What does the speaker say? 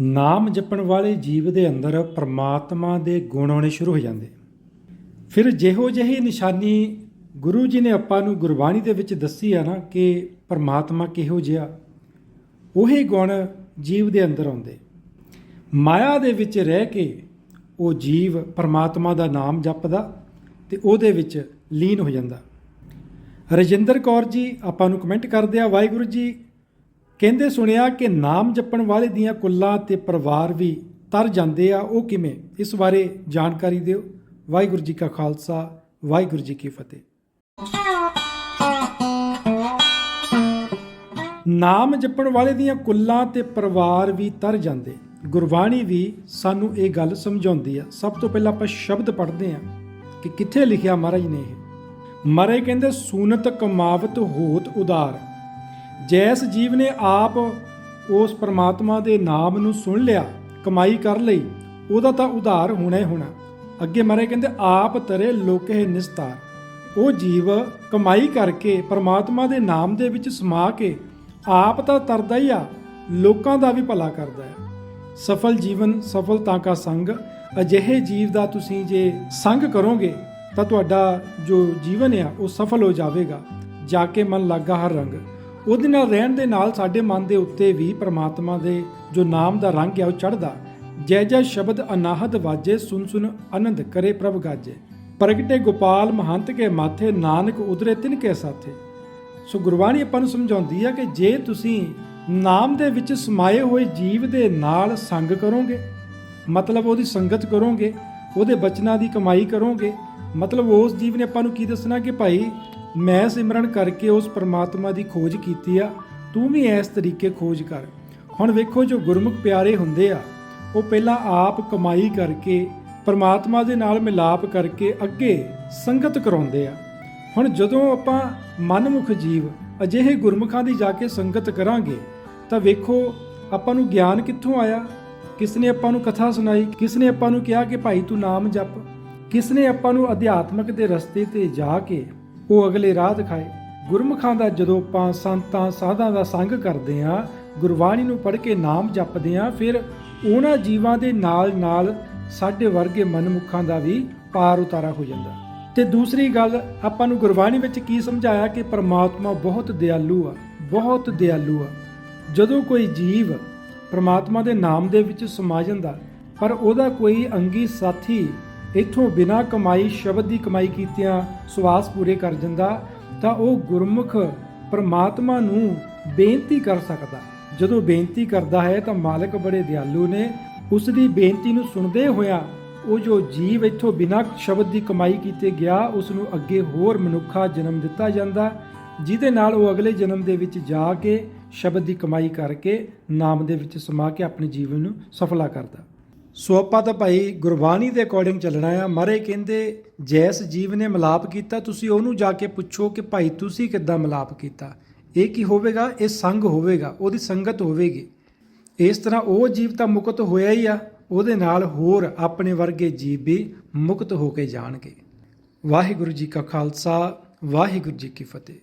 ਨਾਮ ਜਪਣ ਵਾਲੇ ਜੀਵ ਦੇ ਅੰਦਰ ਪ੍ਰਮਾਤਮਾ ਦੇ ਗੁਣ ਆਉਣੇ ਸ਼ੁਰੂ ਹੋ ਜਾਂਦੇ। ਫਿਰ ਜਿਹੋ ਜਿਹੀ ਨਿਸ਼ਾਨੀ ਗੁਰੂ ਜੀ ਨੇ ਆਪਾਂ ਨੂੰ ਗੁਰਬਾਣੀ ਦੇ ਵਿੱਚ ਦੱਸੀ ਆ ਨਾ ਕਿ ਪ੍ਰਮਾਤਮਾ ਕਿਹੋ ਜਿਹਾ, ਉਹੀ ਗੁਣ ਜੀਵ ਦੇ ਅੰਦਰ ਆਉਂਦੇ। ਮਾਇਆ ਦੇ ਵਿੱਚ ਰਹਿ ਕੇ ਉਹ ਜੀਵ ਪ੍ਰਮਾਤਮਾ ਦਾ ਨਾਮ ਜਪਦਾ ਤੇ ਉਹਦੇ ਵਿੱਚ ਲੀਨ ਹੋ ਜਾਂਦਾ। ਰਜਿੰਦਰ ਕੌਰ ਜੀ ਆਪਾਂ ਨੂੰ ਕਮੈਂਟ ਕਰਦੇ ਆ, ਵਾਹਿਗੁਰੂ ਜੀ ਕਹਿੰਦੇ ਸੁਣਿਆ ਕਿ ਨਾਮ ਜਪਣ ਵਾਲੇ ਦੀਆਂ ਕੁੱਲਾਂ ਤੇ ਪਰਿਵਾਰ ਵੀ ਤਰ ਜਾਂਦੇ ਆ, ਉਹ ਕਿਵੇਂ? ਇਸ ਬਾਰੇ ਜਾਣਕਾਰੀ ਦਿਓ। ਵਾਹਿਗੁਰੂ ਜੀ ਕਾ ਖਾਲਸਾ, ਵਾਹਿਗੁਰੂ ਜੀ ਕੀ ਫਤਿਹ। ਨਾਮ ਜਪਣ ਵਾਲੇ ਦੀਆਂ ਕੁੱਲਾਂ ਤੇ ਪਰਿਵਾਰ ਵੀ ਤਰ ਜਾਂਦੇ। ਗੁਰਬਾਣੀ ਵੀ ਸਾਨੂੰ ਇਹ ਗੱਲ ਸਮਝਾਉਂਦੀ ਆ। ਸਭ ਤੋਂ ਪਹਿਲਾਂ ਆਪਾਂ ਸ਼ਬਦ ਪੜ੍ਹਦੇ ਆ ਕਿ ਕਿੱਥੇ ਲਿਖਿਆ ਮਹਾਰਾਜ ਨੇ ਇਹ? ਮਹਾਰਾਜ ਕਹਿੰਦੇ, ਸੂਨਤ ਕਮਾਵਤ ਹੋਤ ਉਦਾਰ। ਜੈਸ ਜੀਵ ਨੇ ਆਪ ਉਸ ਪਰਮਾਤਮਾ ਦੇ ਨਾਮ ਨੂੰ ਸੁਣ ਲਿਆ, ਕਮਾਈ ਕਰ ਲਈ, ਉਹਦਾ ਤਾਂ ਉਧਾਰ ਹੋਣਾ ਹੀ ਹੋਣਾ। ਅੱਗੇ ਮਹਾਰਾਜ ਕਹਿੰਦੇ, ਆਪ ਤਰੇ ਲੋਕੇ ਨਿਸਤਾਰ। ਉਹ ਜੀਵ ਕਮਾਈ ਕਰਕੇ ਪਰਮਾਤਮਾ ਦੇ ਨਾਮ ਦੇ ਵਿੱਚ ਸਮਾ ਕੇ ਆਪ ਤਾਂ ਤਰਦਾ ਹੀ ਆ, ਲੋਕਾਂ ਦਾ ਵੀ ਭਲਾ ਕਰਦਾ ਹੈ। ਸਫਲ ਜੀਵਨ ਸਫਲਤਾ ਕਾ ਸੰਗ, ਅਜਿਹੇ ਜੀਵ ਦਾ ਤੁਸੀਂ ਜੇ ਸੰਗ ਕਰੋਗੇ, ਤਾਂ ਤੁਹਾਡਾ ਜੋ ਜੀਵਨ ਆ, ਉਹ ਸਫਲ ਹੋ ਜਾਵੇਗਾ। ਜਾ ਕੇ ਮਨ ਲੱਗਾ ਹਰ ਰੰਗ। ਉਹਦੇ ਨਾਲ ਰਹਿਣ ਦੇ ਨਾਲ ਸਾਡੇ ਮਨ ਦੇ ਉੱਤੇ ਵੀ ਪ੍ਰਮਾਤਮਾ ਦੇ ਜੋ ਨਾਮ ਦਾ ਰੰਗ ਹੈ ਉਹ ਚੜਦਾ ਜੈ ਜੈ ਸ਼ਬਦ ਅਨਾਹਦ ਵਾਜੇ, ਸੁਨ ਸੁਨ ਆਨੰਦ ਕਰੇ ਪ੍ਰਭ ਗਾਜੇ। ਪ੍ਰਗਟੇ ਗੋਪਾਲ, ਮਹੰਤ ਕੇ ਮਾਥੇ, ਨਾਨਕ ਉਦਰੇ ਤਿਨ ਕੇ ਸਾਥੇ। ਸੋ ਗੁਰਬਾਣੀ ਆਪਾਂ ਨੂੰ ਸਮਝਾਉਂਦੀ ਹੈ ਕਿ ਜੇ ਤੁਸੀਂ ਨਾਮ ਦੇ ਵਿੱਚ ਸਮਾਏ ਹੋਏ ਜੀਵ ਦੇ ਨਾਲ ਸੰਗ ਕਰੋਗੇ, ਮਤਲਬ ਉਹਦੀ ਸੰਗਤ ਕਰੋਗੇ, ਉਹਦੇ ਬਚਨਾਂ ਦੀ ਕਮਾਈ ਕਰੋਗੇ, ਮਤਲਬ ਉਸ ਜੀਵ ਨੇ ਆਪਾਂ ਨੂੰ ਕੀ ਦੱਸਣਾ ਕਿ ਭਾਈ ਮੈਂ ਸਿਮਰਨ ਕਰਕੇ ਉਸ ਪਰਮਾਤਮਾ ਦੀ ਖੋਜ ਕੀਤੀ ਆ, ਤੂੰ ਵੀ ਇਸ ਤਰੀਕੇ ਖੋਜ ਕਰ। ਹੁਣ ਵੇਖੋ ਜੋ ਗੁਰਮੁਖ ਪਿਆਰੇ ਹੁੰਦੇ ਆ, ਉਹ ਪਹਿਲਾਂ ਆਪ ਕਮਾਈ ਕਰਕੇ, ਪਰਮਾਤਮਾ ਦੇ ਨਾਲ ਮਿਲਾਪ ਕਰਕੇ ਅੱਗੇ ਸੰਗਤ ਕਰਾਉਂਦੇ ਆ। ਹੁਣ ਜਦੋਂ ਆਪਾਂ ਮਨਮੁਖ ਜੀਵ ਅਜਿਹੇ ਗੁਰਮੁਖਾਂ ਦੀ ਜਾ ਕੇ ਸੰਗਤ ਕਰਾਂਗੇ, ਤਾਂ ਵੇਖੋ ਆਪਾਂ ਨੂੰ ਗਿਆਨ ਕਿੱਥੋਂ ਆਇਆ? ਕਿਸ ਨੇ ਆਪਾਂ ਨੂੰ ਕਥਾ ਸੁਣਾਈ? ਕਿਸ ਨੇ ਆਪਾਂ ਨੂੰ ਕਿਹਾ ਕਿ ਭਾਈ ਤੂੰ ਨਾਮ ਜਪ? ਕਿਸ ਨੇ ਆਪਾਂ ਨੂੰ ਅਧਿਆਤਮਕ ਦੇ ਰਸਤੇ ਤੇ ਜਾ ਕੇ ਉਹ ਅਗਲੇ ਰਾਹ ਦਿਖਾਏ ਗੁਰਮੁਖਾਂ ਦਾ ਜਦੋਂ ਆਪਾਂ ਸੰਤਾਂ ਸਾਧਾਂ ਦਾ ਸੰਗ ਕਰਦੇ ਆਂ ਗੁਰਬਾਣੀ ਨੂੰ ਪੜ੍ਹ ਕੇ ਨਾਮ ਜਪਦੇ ਆਂ ਫਿਰ ਉਹਨਾਂ ਜੀਵਾਂ ਦੇ ਨਾਲ ਨਾਲ ਸਾਡੇ ਵਰਗੇ ਮਨਮੁਖਾਂ ਦਾ ਵੀ ਪਾਰ ਉਤਾਰਾ ਹੋ ਜਾਂਦਾ। ਤੇ ਦੂਸਰੀ ਗੱਲ, ਆਪਾਂ ਨੂੰ ਗੁਰਬਾਣੀ ਵਿੱਚ ਕੀ ਸਮਝਾਇਆ ਕਿ ਪਰਮਾਤਮਾ ਬਹੁਤ ਦਿਆਲੂ ਆ, ਬਹੁਤ ਦਿਆਲੂ ਆ। ਜਦੋਂ ਕੋਈ ਜੀਵ ਪਰਮਾਤਮਾ ਦੇ ਨਾਮ ਦੇ ਵਿੱਚ ਸਮਾ ਜਾਂਦਾ, ਪਰ ਉਹਦਾ ਕੋਈ ਅੰਗੀ ਸਾਥੀ ਇਥੋਂ ਬਿਨਾ ਕਮਾਈ, ਸ਼ਬਦ ਦੀ ਕਮਾਈ ਕੀਤਿਆਂ ਸਵਾਸ ਪੂਰੇ ਕਰ ਜਾਂਦਾ ਤਾਂ ਉਹ ਗੁਰਮੁਖ ਪਰਮਾਤਮਾ ਨੂੰ ਬੇਨਤੀ ਕਰ ਸਕਦਾ। ਜਦੋਂ ਬੇਨਤੀ ਕਰਦਾ ਹੈ, ਤਾਂ ਮਾਲਕ ਬੜੇ ਦਿਆਲੂ ਨੇ। ਉਸ ਦੀ ਬੇਨਤੀ ਨੂੰ ਸੁਣਦੇ ਹੋਇਆ ਉਹ ਜੋ ਜੀਵ ਇੱਥੋਂ ਬਿਨਾਂ ਸ਼ਬਦ ਦੀ ਕਮਾਈ ਕੀਤੇ ਗਿਆ, ਉਸ ਨੂੰ ਅੱਗੇ ਹੋਰ ਮਨੁੱਖਾ ਜਨਮ ਦਿੱਤਾ ਜਾਂਦਾ, ਜਿਹਦੇ ਨਾਲ ਉਹ ਅਗਲੇ ਜਨਮ ਦੇ ਵਿੱਚ ਜਾ ਕੇ ਸ਼ਬਦ ਦੀ ਕਮਾਈ ਕਰਕੇ ਨਾਮ ਦੇ ਵਿੱਚ ਸਮਾ ਕੇ ਆਪਣੇ ਜੀਵਨ ਨੂੰ ਸਫਲਾ ਕਰਦਾ। ਸੋ ਆਪਾਂ ਤਾਂ ਭਾਈ ਗੁਰਬਾਣੀ ਦੇ ਅਕੋਰਡਿੰਗ ਚੱਲਣਾ ਆ। ਮਾਰੇ ਕਹਿੰਦੇ, ਜੈਸ ਜੀਵ ਨੇ ਮਿਲਾਪ ਕੀਤਾ, ਤੁਸੀਂ ਉਹਨੂੰ ਜਾ ਕੇ ਪੁੱਛੋ ਕਿ ਭਾਈ ਤੁਸੀਂ ਕਿੱਦਾਂ ਮਿਲਾਪ ਕੀਤਾ? ਇਹ ਕੀ ਹੋਵੇਗਾ? ਇਹ ਸੰਗ ਹੋਵੇਗਾ, ਉਹਦੀ ਸੰਗਤ ਹੋਵੇਗੀ। ਇਸ ਤਰ੍ਹਾਂ ਉਹ ਜੀਵ ਤਾਂ ਮੁਕਤ ਹੋਇਆ ਹੀ ਆ, ਉਹਦੇ ਨਾਲ ਹੋਰ ਆਪਣੇ ਵਰਗੇ ਜੀਵ ਵੀ ਮੁਕਤ ਹੋ ਕੇ ਜਾਣਗੇ। ਵਾਹਿਗੁਰੂ ਜੀ ਕਾ ਖਾਲਸਾ, ਵਾਹਿਗੁਰੂ ਜੀ ਕੀ ਫਤਿਹ।